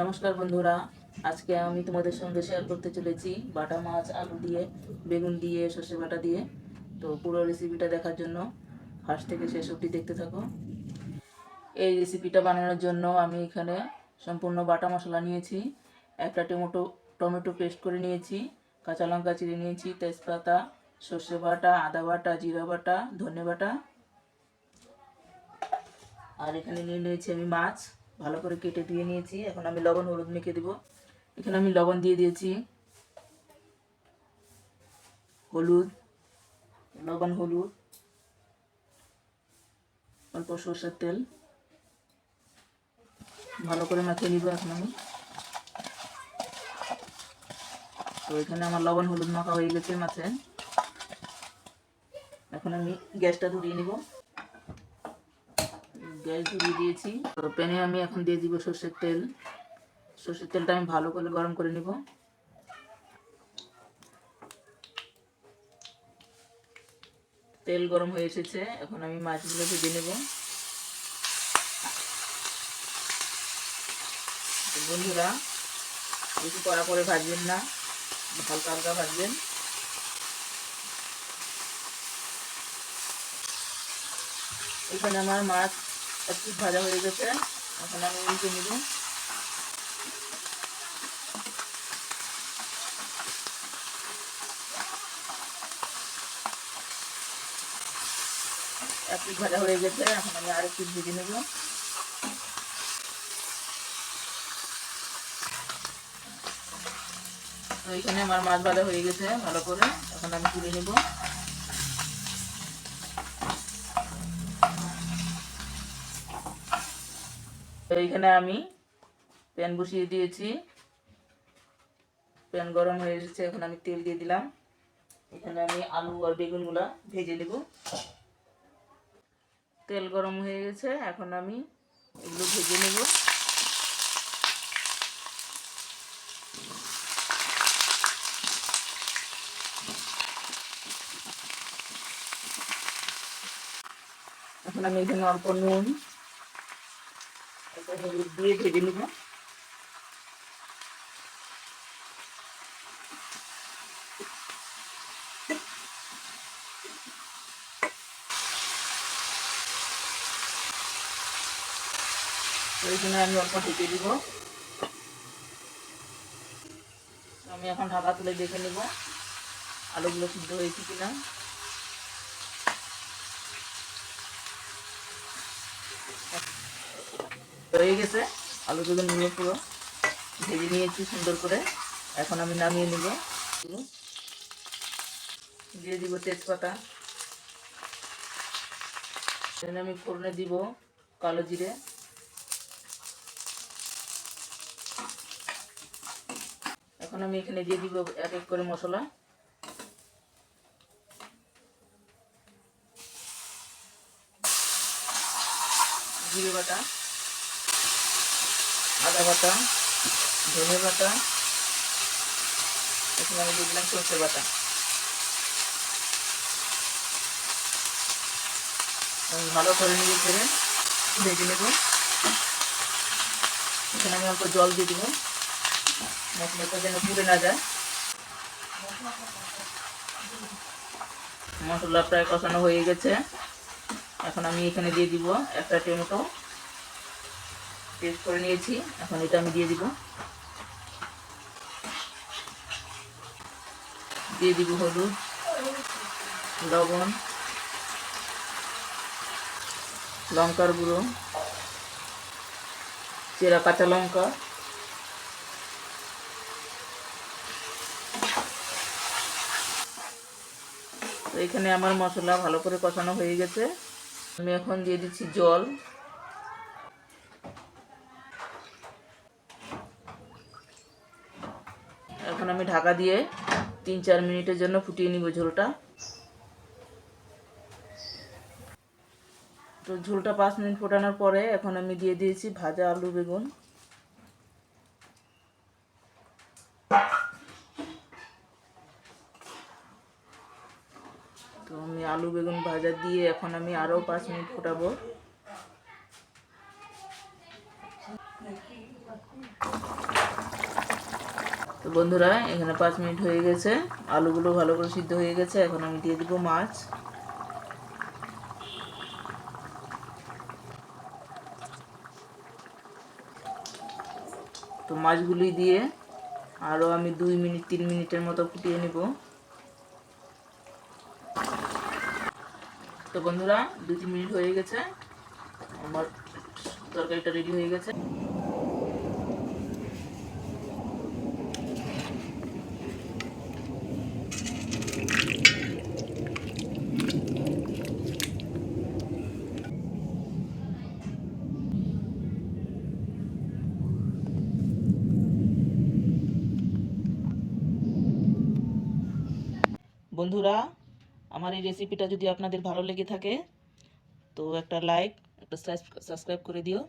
নমস্কার বন্ধুরা, আজকে আমি তোমাদের সঙ্গে শেয়ার করতে চলেছি বাটা মাছ, আলু দিয়ে, বেগুন দিয়ে, সর্ষে বাটা দিয়ে। তো পুরো রেসিপিটা দেখার জন্য ফার্স্ট থেকে শেষ অবধি দেখতে থাকো। এই রেসিপিটা বানানোর জন্য আমি এখানে সম্পূর্ণ বাটা মশলা নিয়েছি, একটা টমেটো টমেটো পেস্ট করে নিয়েছি, কাঁচা লঙ্কা চিড়ে নিয়েছি, তেজপাতা, সর্ষে বাটা, আদা বাটা, জিরা বাটা, ধনে বাটা। আর এখানে নিয়ে নিয়েছি আমি মাছ। ভালো করে কেটে দিয়ে নিয়েছি। এখন আমি লবণ, হলুদ মেখে দেবো। এখানে আমি লবণ দিয়ে দিয়েছি। হলুদ, লবণ, হলুদ, অল্প সর্ষের তেল। ভালো করে মাখিয়ে নিব এখন আমি। তো এখানে আমার লবণ, হলুদ মাখা হয়ে গেছে মাছে এখন আমি গ্যাসটা ধরিয়ে নিব। গ্যাস ধরিয়ে দিয়েছি। তো প্যানে আমি এখন দিয়ে দিব সর্ষের তেল। সর্ষের তেলটা আমি ভালো করে গরম করে নিব। তেল গরম হয়ে এসেছে। এখন আমি মাছগুলো ভেজে নেব। বন্ধুরা, বেশি কড়া করে ভাজবেন না, হালকা হালকা ভাজবেন। এখানে আমার মাছ একটু ভাজা হয়ে গেছে, এখন আমি উল্টে নিব। একটু ভাজা হয়ে গেছে, এখন আমি আর একটু ভেজে নেব। তো এখানে আমার মাছ ভাজা হয়ে গেছে, ভালো করে। এখন আমি তুলে নেব। এইখানে আমি প্যান বসিয়ে দিয়েছি। প্যান গরম হয়ে এসেছে, এখন আমি তেল দিয়ে দিলাম। এখানে আমি আলু আর বেগুনগুলা ভেজে নেব। তেল গরম হয়ে গেছে, এখন আমি এগুলো ভেজে নেব। এখন আমি এখানে অল্প নুন হলুদ দিয়ে ভেজে নেব। আমি অল্প ঢেকে দিব। আমি এখন ঢাকা তুলে দেখে নেব আলুগুলো সিদ্ধ হয়েছে কিনা। হয়ে গেছে। আলু নিয়ে পুরো ভেজে নিয়েছি সুন্দর করে। এখন আমি নামিয়ে নিব। দিয়ে দিব তেজপাতা। আমি ফোড়নে দিব কালো জিরে। এখন আমি এখানে দিয়ে দিব এক এক করে মশলা। জিরে বাটা। আদা বাটা, ধনে বাটা, এখন আমি দিয়ে দিলাম সর্ষে বাটা। ভালো করে নিয়ে ফেলে ভেজে নেব। এখানে আমি অল্প জল দিয়ে দেবো। মশলাটা যেন পুড়ে না যায়। মশলা প্রায় কষানো হয়ে গেছে। এখন আমি এখানে দিয়ে দিব একটা টমেটো। পেস্ট করে নিয়েছি। এখন এটা আমি দিয়ে দিব। দিয়ে দিব হলুদ, লবণ, লঙ্কার গুঁড়ো, চেরা কাঁচা লঙ্কা এখানে আমার মশলা ভালো করে কষানো হয়ে গেছে। আমি এখন দিয়ে দিচ্ছি জল। আমি ঢাকা দিয়ে তিন চার মিনিটের জন্য ফুটিয়ে নিব ঝোলটা। তো ঝোলটা পাঁচ মিনিট ফোটানোর পরে এখন আমি দিয়ে দিয়েছি ভাজা আলু বেগুন। তো আমি আলু বেগুন ভাজা দিয়ে এখন আমি আরও পাঁচ মিনিট ফোটাবো। তো বন্ধুরা, এখানে পাঁচ মিনিট হয়ে গেছে। আলুগুলো ভালো করে সিদ্ধ হয়ে গেছে, এখন আমি দিয়ে দিব মাছ। তো মাছগুলি দিয়ে আরও আমি দুই মিনিট, তিন মিনিটের মতো ফুটিয়ে নিব। তো বন্ধুরা, দুই, তিন মিনিট হয়ে গেছে। আমার তরকারিটা রেডি হয়ে গেছে। বন্ধুরা, আমার এই রেসিপিটা যদি আপনাদের ভালো লেগে থাকে, তো একটা লাইক একটা সাবস্ক্রাইব করে দিও।